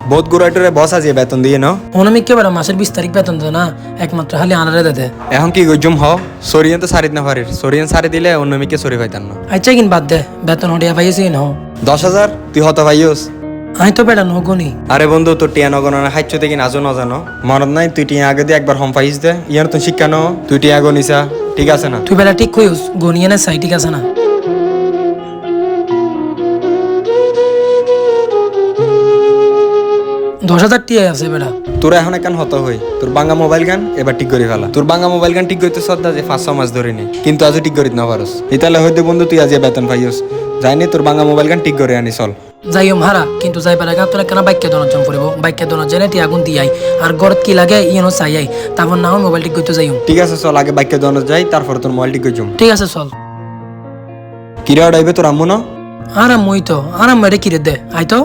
বহুত গুড়াইটরে বস আছে বেতন দিয়ে ন? অনামিক কে বেড়া মাসের বিশ তারিখ বেতন দেয় না একমাত্র খালি আনারে দে এখন কি গজুম হ সরিয়ান তো সারিত না পারির সরিয়ান সারি দিলে অন্যমিকে সরি পাইতাম না। আচ্ছা কিন বাদ দে বেতন হটিয়া পাইছি ন দশ হাজার তুই হত ভাইওস আমি তো বেড়া নগনি আরে বন্ধু তোর টিয়া নগণনা হাইচ্ছ দেখি নাজো নজানো। মনত নাই তুই টিয়া আগে দিয়ে একবার হম পাইস দে। ইয়ার তো শিক্ষা ন তুই টিয়া গনিসা ঠিক আছে না? তুই বেড়া ঠিক কইস গনিয়ে না চাই ঠিক আছে না? দশ হাজার টিয়াই আছে বেড়া তোর এখন একান হত হই। তোর বাঙ্গা মোবাইল গান এবার ঠিক করে ফেলা। তোর বাঙ্গা মোবাইল গান ঠিক করতে শ্রদ্ধা যে পাঁচ ছ মাস ধরে নি। কিন্তু আজও ঠিক করিত না পারস ইতালে হয়তো বন্ধু তুই আজ বেতন পাইস যাইনি তোর বাঙ্গা মোবাইল গান ঠিক করে আনি চল। যাইও হারা কিন্তু যাই পারে তোরা কেন বাইকে দোনো জম পড়িব? বাইকে দোনো জেনে টি আগুন দিয়াই। আর গড়ত কি লাগে ইয়েনো চাইয়াই তারপর না মোবাইল ঠিক করতে যাইও। ঠিক আছে চল আগে বাইকে দোনো যাই তারপর তোর মোবাইল ঠিক করে ঠিক আছে চল। কিরা ডাইবে তোর আম্মু ন? আরাম মই তো আরাম মেরে কিরে দে। আই তো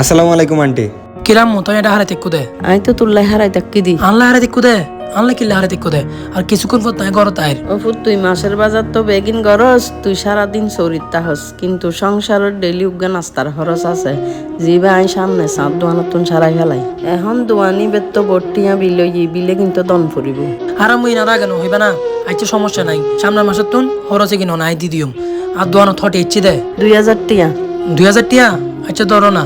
আসসালামু আলাইকুম আন্টি। কিরাম মতো এটা হারে তেকু দে। আমি তো তুল্লাই হারাই তাকি দি। আনলে হারে তেকু দে আনলে কিল্লে হারে তেকু দে? আর কিছুক্ষণ পর তাই গড় তাইর। অফু তুই মাসের বাজার তো বেগিন গরস তুই সারাদিন চরিত তাহস কিন্তু সংসারের ডেলি উজ্ঞা নাস্তার খরচ আছে। জিবা আই সামনে সাত দোয়ানত তুন সারাই ফেলাই। এখন দোয়ানি বেত তো বর্টিয়া বিলই বিলে কিন্তু দন ফুরিব। আরাম মই না রাগানো হইবে না। আইছে সমস্যা নাই। সামনের মাসের তুন হরসে কিনো নাই দি দিম আর দোয়ানো থটে ইচ্ছি দে। দুই হাজার টিয়া। দুই হাজার টিয়া? আচ্ছা ধরো না।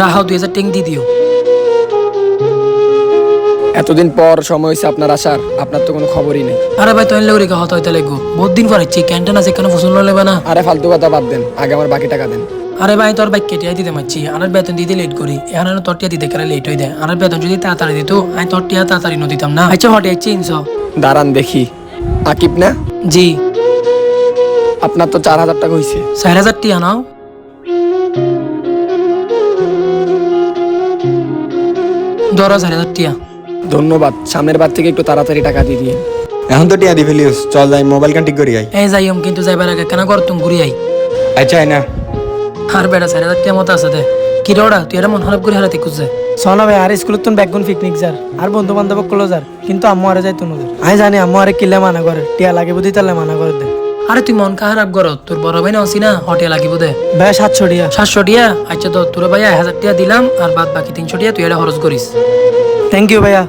রাহাও দুই হাজার টিং দি দিও। এতদিন পর সময় হয়েছে আপনার আসার আপনার তো কোনো খবরই নেই। আরে ভাই তোর লেগে হত হইতে লাগবো। বহুত দিন পর ইচ্ছি ক্যান্টিন আছে কেন ফসল লেবে না। আরে ফালতু কথা বাদ দেন আগে আমার বাকি টাকা দেন। আরে ভাই তোর বাইক কেটে দিতে মারছি। আনার বেতন দিতে লেট করি। এখন তোর টিয়া দিতে কেন লেট হয়ে দেয় আনার বেতন যদি তাড়াতাড়ি দিত আমি তোর টিয়া তাড়াতাড়ি ন দিতাম না। আচ্ছা হটে আইছি ইনশো দাঁড়ান দেখি। আকিব না? জি। আপনার তো চার হাজার টাকা হয়েছে চার হাজার টিয়া নাও। ধরো চার হাজার টিয়া ধন্যবাদ সামনের বার থেকে একটু তাড়াতাড়ি টাকা দিয়ে দিয়ে এখন তো টিয়া দি ফেলিস চল যাই মোবাইল গান ঠিক করি আই। এই যাইম কিন্তু যাইবার আগে কেন কর তুমি ঘুরি আই? আচ্ছা আই না। আর বেটা চার হাজার টিয়া মতো আছে দে। কি রোডা তুই এটা মন খারাপ করে হারাতে খুঁজছে? সোনা ভাই আর স্কুলত তুন ব্যাগুন পিকনিক যার। আর বন্ধু বান্ধব কলো যার কিন্তু আম্মু আরে যাই ওদের। আমি জানি আম্মু আরে কিলে মানা করে টিয়া লাগে বুঝি তাহলে মানা করে দে। আরে তুই মন খারাপ করো? তোর বড় ভাই না আসি না? হটে লাগিব দে। ভাই সাতশো টিয়া। সাতশো টিয়া? আচ্ছা তো তোর ভাইয়া হাজার টিয়া দিলাম আর বাদ বাকি তিনশো টিয়া তুই এটা খরচ করিস। থ্যাংক ইউ ভাইয়া।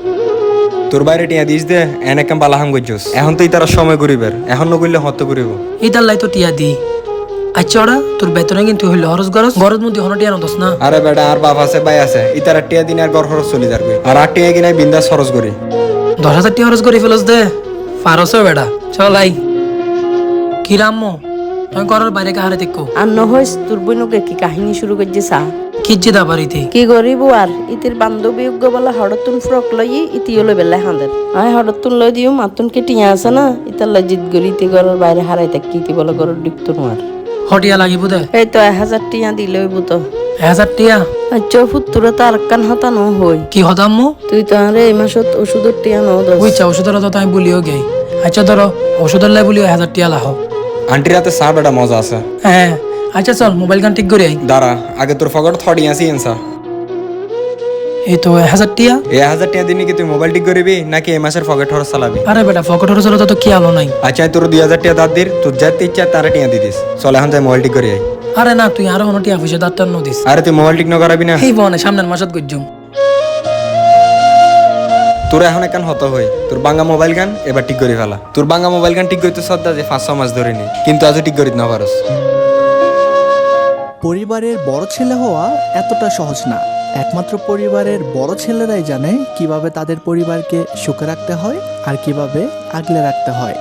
তোর বাইরে টিয়া দিস দে এন একাম বালাহাম গজ্জস এখন তো তারা সময় করিবের এখন নগরলে হত করিব। ইদার লাই তো টিয়া দি। আচ্ছা ওরা তোর বেতনে কিন্তু হইলে খরচ গরজ গরজ মধ্যে হন টিয়া নদস না। আরে বেটা আর বাপ আছে ভাই আছে ইতারা টিয়া দিন আর গড় খরচ চলে যাবে আর আর টিয়া কিনাই বিন্দাস খরচ করি। দশ হাজার টিয়া খরচ করি ফেলস দে। পারস বেটা চল আই। কি রাম্মো তুমি করার বাইরে কাহারে দেখো আর নহইস তোর বইনুকে কি কাহিনী শুরু করছে চা। কিচ্ছি দা বাড়িতে কি গরিব আর ইতির বান্ধবী উগ্গ বলে হড়তুন ফ্রক লই ইতি হলো বেলা হাঁদের আয় হড়তুন লই দিও মাতুন কে টিয়া আছে না? ইতার লই জিত গরি ইতি ঘরের বাইরে হারাই থাকি ইতি বলে ঘরের ডিপতো নোয়ার হটিয়া লাগিব দে। এই তো এক হাজার টিয়া দিলেই বুতো। এক হাজার টিয়া আচ্ছা ফুত্তুরে তো আর কান হাতানো হই কি হদাম্মো তুই তো আরে এই মাসত ওষুধের টিয়া নও দোস বুঝছা ওষুধের তো আমি বলিও গে আচ্ছা ধরো ওষুধের লাই বলিও হাজার টিয়া লাহ আন্টির হাতে চা বেটা মজা আছে। হ্যাঁ আচ্ছা চল মোবাইল গান ঠিক করে আই দাঁড়া আগে তোর ফকট থর্টি আসি এনসা এই তো হাজার টিয়া। এই হাজার টিয়া দিনে কি তুই মোবাইল ঠিক করিবি নাকি এই মাসের ফকেট খরচ চালাবি? আরে বেটা ফকট হরস তো কি আলো নাই। আচ্ছা তোর দুই হাজার টিয়া দাঁত দির তোর যাতে ইচ্ছা তারা টিয়া দিদিস চল এখন যাই মোবাইল ঠিক করি আই আরে না তুই আরও হনো টিয়া পয়সা দাঁতার নদিস আরে তুই মোবাইল ঠিক ন করাবি না। এই বনে সামনের মাসত গজ্জুম তোর এখন একান হত হয়ে তোর বাঙ্গা মোবাইল গান এবার ঠিক করে ফেলা। তোর বাঙ্গা মোবাইল গান ঠিক করতে শ্রদ্ধা যে পাঁচ ছ মাস ধরে নি কিন্তু আজও ঠিক করিত না পারস। পরিবারের বড় ছেলে হওয়া এতটা সহজ না। একমাত্র পরিবারের বড় ছেলেরাই জানে কীভাবে তাদের পরিবারকে সুখে রাখতে হয় আর কীভাবে আগলে রাখতে হয়।